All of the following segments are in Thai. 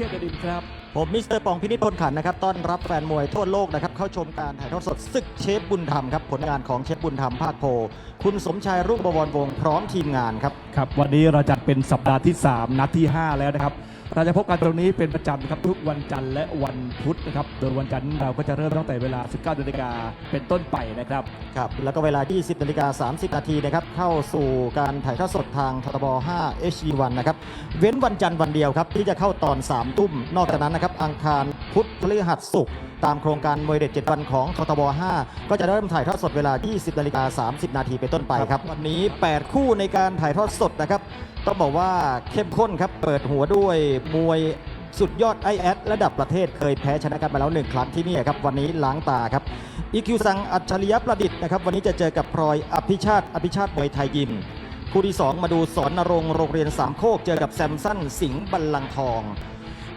ชียร์เดดินครับ ผมมิสเตอร์ปองพินิจพลขันนะครับ ต้อนรับแฟนมวยทั่วโลกนะครับ เข้าชมการถ่ายทอดสดศึกเชฟบุญธรรมครับ ผลงานของเชฟบุญธรรมภาคโพ คุณสมชายรุ่งบวรวงศ์พร้อมทีมงานครับ ครับ วันนี้เราจัดเป็นสัปดาห์ที่ 3 นัดที่ 5 แล้วนะครับ เราจะพบกันตรงนี้เป็นประจำครับทุกวันจันทร์และวันพุธนะครับ โดยวันจันทร์เราก็จะเริ่มตั้งแต่เวลา 19นาฬิกาเป็นต้นไปนะครับ ครับ แล้วก็เวลา 20นาฬิกา30นาทีนะครับ เข้าสู่การถ่ายทอดสดทางททบ5 HD1 นะครับ เว้นวันจันทร์วันเดียวครับที่จะเข้าตอน3ทุ่มนอกจากนั้นนะครับอังคารพุธพฤหัสศุกร์ตามโครงการมวยเด็ด 7 วันของททบ 5 ก็จะเริ่มถ่ายทอดสดเวลา 20นาฬิกา30 นาทีเป็นต้นไปครับ วันนี้ 8 คู่ในการถ่ายทอดสดนะครับต้องบอกว่าเข้มข้นครับเปิดหัวด้วยมวยสุดยอดไอแอดระดับประเทศเคยแพ้ชนะกันมาแล้วหนึ่งครั้งที่นี่ครับวันนี้ล้างตาครับอีคิวซังอัจฉริยประดิษฐ์นะครับวันนี้จะเจอกับพลอยอภิชาติอภิชาติมวยไทยยิมคู่ที่ 2 มาดูสอนนรงโรงเรียนสามโคกเจอกับแซมสันสิงห์บัลลังก์ทอง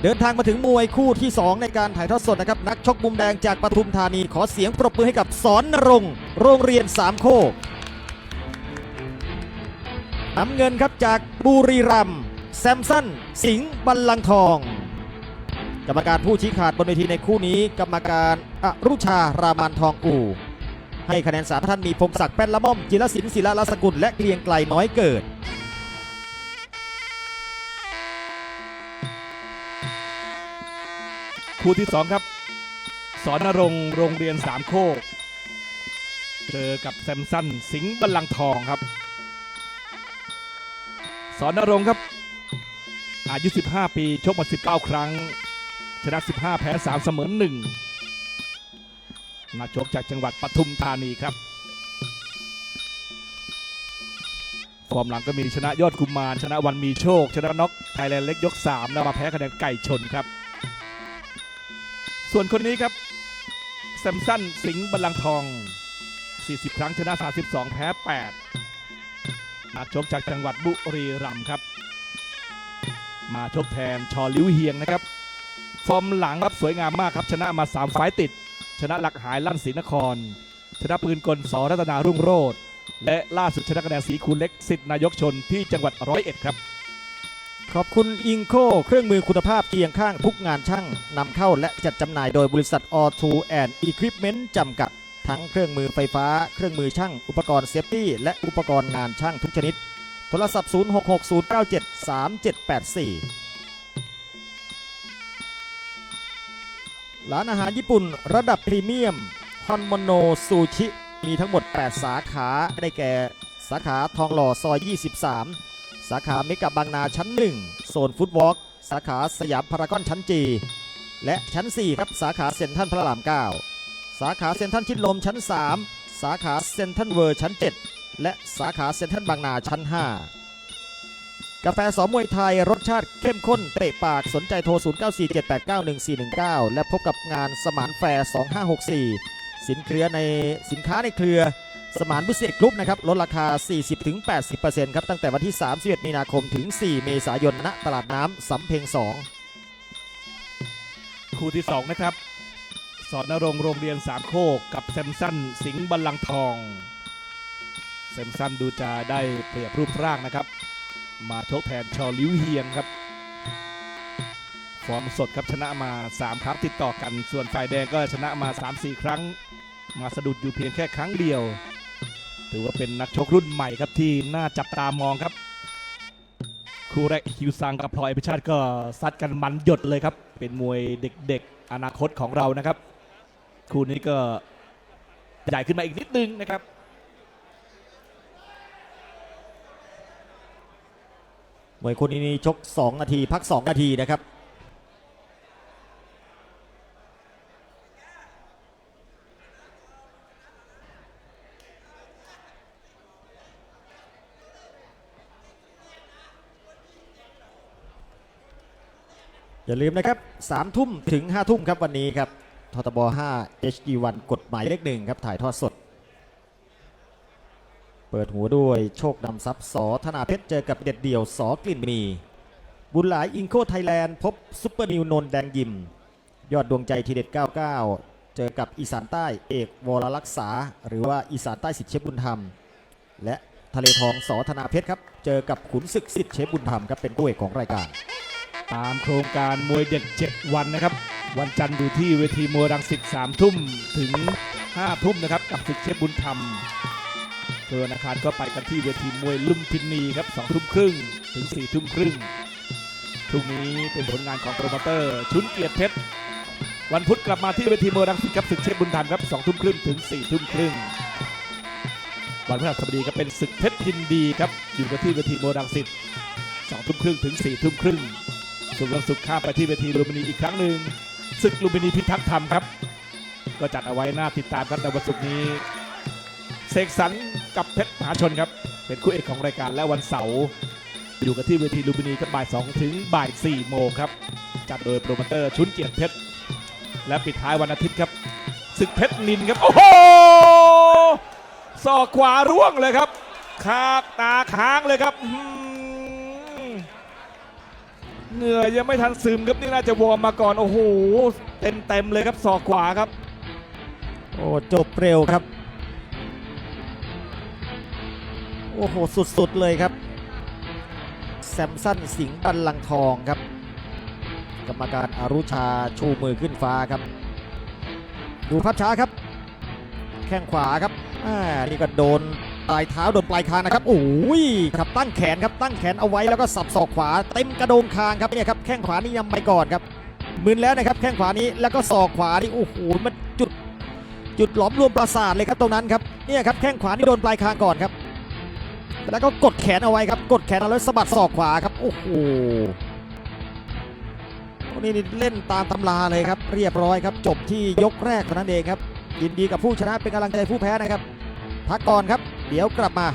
เดินทางมาถึงมวยคู่ที่ 2 ในการถ่ายทอดสดนะครับ นักชกมุมแดงจากปทุมธานีขอเสียงปรบมือให้กับสอนนรงโรงเรียนสามโคกน้ำเงินครับจากบุรีรัมย์แซมสันสิงห์บัลลังทอง กรรมการผู้ชี้ขาดบนเวทีในคู่นี้ กรรมการอรุชารามันทองอูให้คะแนนสามท่านมีพงศักดิ์แป้นละม่อมจิรศิลป์ศิลาลสกุลและเกรียงไกลน้อยเกิด คู่ที่ 2 ครับ สอนนรงโรงเรียนสามโคก เจอกับแซมสันสิงห์บัลลังก์ทองครับ สอนนรงครับ อายุ 15 ปี ชกมา 19 ครั้ง ชนะ 15 แพ้ 3 เสมอ1นักชกจากจังหวัดปทุมธานีครับฟอร์มหลังก็มีชนะยอดกุมารชนะวันมีโชค ชนะน็อกไทยแลนด์เล็กยก3แล้วมาแพ้คะแนนไก่ชนครับ ส่วนคนนี้ครับแซมสันสิงห์บัลลังทอง 40 ครั้งชนะ 32 แพ้ 8 นักชกจากจังหวัดบุรีรัมย์ครับ มาชกแทนชอลิ้วเฮียงนะครับ ฟอร์มหลังครับสวยงามมากครับ ชนะมา 3 ไฟต์ติด ชนะหลักหายลั่นศรีนคร ชนะปืนกลสรัตนารุ่งโรจน์และล่าสุดชนะคะแนนสีคูณเล็กสิทธินายกชนที่จังหวัดร้อยเอ็ดครับ ขอบคุณอิงโคเครื่องมือคุณภาพเคียงข้างทุกงานช่างนำเข้าและจัดจำหน่ายโดยบริษัท All to and Equipment จำกัด ทั้งเครื่องมือไฟฟ้า เครื่องมือช่าง อุปกรณ์เซฟตี้ และอุปกรณ์งานช่างทุกชนิด โทรศัพท์ 0660973784 ร้านอาหารญี่ปุ่นระดับพรีเมียมฮอนโมโนซูชิ มีทั้งหมด 8 สาขา ได้แก่ สาขาทองหล่อซอย 23 สาขาเมกะบางนาชั้น 1 โซนฟุตวอล์กสาขาสยามพารากอนชั้นจีและชั้น 4 ครับ สาขาเซ็นทรัลพระราม 9 สาขาเซ็นทรัลชิดลมชั้น 3 สาขาเซ็นทรัลเวิร์ชั้น 7 และสาขาเซ็นทรัลบางนาชั้น 5 กาแฟสอมวยไทยรสชาติเข้มข้นเตะปากสนใจโทร 0947891419 และพบกับงานสมานแฟร์ 2564 สินเครือในสินค้าในเครือ สมานบุษเซกรุ๊ปนะครับลดราคา 40-80%ครับตั้งแต่วันที่ 31 มีนาคมถึง 4 เมษายนณตลาดน้ำสำเพ็ง 2 คู่ที่ 2 นะครับ สอนนรงโรงเรียนสามโคกกับแซมสันสิงห์บัลลังทองแซมสันดูจะได้เปรียบรูปร่างนะครับ มาชกแทนชอลิ้วเฮียงครับ ฟอร์มสดครับชนะมา 3 ครั้งติดต่อกันส่วนฝ่ายแดงก็ชนะมา 3-4 ครั้งมาสะดุดอยู่เพียงแค่ครั้งเดียว ถือว่าเป็นนักชกรุ่นใหม่ครับที่น่าจับตามองครับ คู่แรกคิวซังกับพลอยพิชาติก็ซัดกันมันหยดเลยครับ เป็นมวยเด็กๆ อนาคตของเรานะครับ คู่นี้ก็ใหญ่ขึ้นมาอีกนิดนึงนะครับมวยคู่นี้ชก 2 นาที พัก 2 นาทีนะครับ อย่าลืมนะครับ3ทุ่มถึง5ทุ่มครับวันนี้ครับททบ5 HD1 กฎหมายเลขหนึ่งครับถ่ายทอดสด เปิดหัวด้วยโชคนำทรัพย์สอธนาเพชรเจอกับเด็ดเดี่ยวสอกลิ่นมี บุญหลายอิงโคไทยแลนด์พบซุปเปอร์นิวนนท์แดงยิม ยอดดวงใจทีเด็ด 99 เจอกับอีสานใต้เอกวรรักษา หรือว่าอีสานใต้สิทธิเชฟบุญธรรม และทะเลทองสอธนาเพชรครับ เจอกับขุนศึกสิทธิเชฟบุญธรรมครับเป็นคู่เอกของรายการ ตามโครงการมวยเด็ด7วันนะครับ วันจันทร์อยู่ที่เวทีมวยรังสิต3ทุ่มถึง 5 ทุ่มนะครับ กับศึกเชฟบุญธรรมส่วนวันอังคารก็ไปกันที่เวทีมวยลุมพินีครับ2ทุ่มครึ่งถึง 4 ทุ่มครึ่งพรุ่งนี้เป็นผลงานของโปรโมเตอร์ ชุนเกียรติเพชรวันพุธกลับมาที่เวทีมวยรังสิตครับศึกเชฟบุญธรรมครับ2ทุ่มครึ่งถึง 4 ทุ่มครึ่งวันพฤหัสบดีก็เป็นศึกเพชรยินดีครับอยู่กันที่เวทีมวยรังสิต2ทุ่มครึ่งถึง4ทุ่มครึ่ง ส่วนวันศุกร์ข้ามไปที่เวทีลุมพินีอีกครั้งหนึ่งศึกลุมพินีพิทักษ์ธรรมครับ ก็จัดเอาไว้หน่าติดตามครับในวันศุกร์นี้เสกสรรกับเพชรมหาชนครับ เป็นคู่เอกของรายการและวันเสาร์อยู่กันที่เวทีลุมพินีครับบ่าย2ถึงบ่าย4โมงครับ จัดโดยโปรโมเตอร์ชุนเกียรติเพชรและปิดท้ายวันอาทิตย์ครับศึกเพชรนินครับ โอ้โหศอกขวาร่วงเลยครับคาตาค้างเลยครับ เหงื่อยังไม่ทันซึมครับนี่น่าจะวอร์มมาก่อนโอ้โหเต็มเต็มเลยครับศอกขวาครับ โอ้จบเร็วครับ โอ้โหสุดๆเลยครับแซมสันสิงห์บัลลังทองครับ กรรมการอารุชาชูมือขึ้นฟ้าครับ ดูภาพช้าครับ แข้งขวาครับอ่านี่ก็โดน ปลายเท้าโดนปลายคางนะครับโอ้ยครับตั้งแขนครับตั้งแขนเอาไว้แล้วก็สับศอกขวาเต็มกระโดงคางครับเนี่ยครับแข้งขวานี่ยังไปก่อนครับมึนแล้วนะครับแข้งขวานี้แล้วก็ศอกขวานี่โอ้โหมันจุด จุดหลอมรวมประสาทเลยครับตรงนั้นครับเนี่ยครับแข้งขวานี่โดนปลายคางก่อนครับ แล้วก็กดแขนเอาไว้ครับกดแขนเอาแล้วสะบัดศอกขวาครับโอ้โหนี่นี่เล่นตามตำราเลยครับ เรียบร้อยครับจบที่ยกแรกเท่านั้นเองครับยินดีกับผู้ชนะเป็นกำลังใจผู้แพ้นะครับพักก่อนครับ เดี๋ยวกลับมา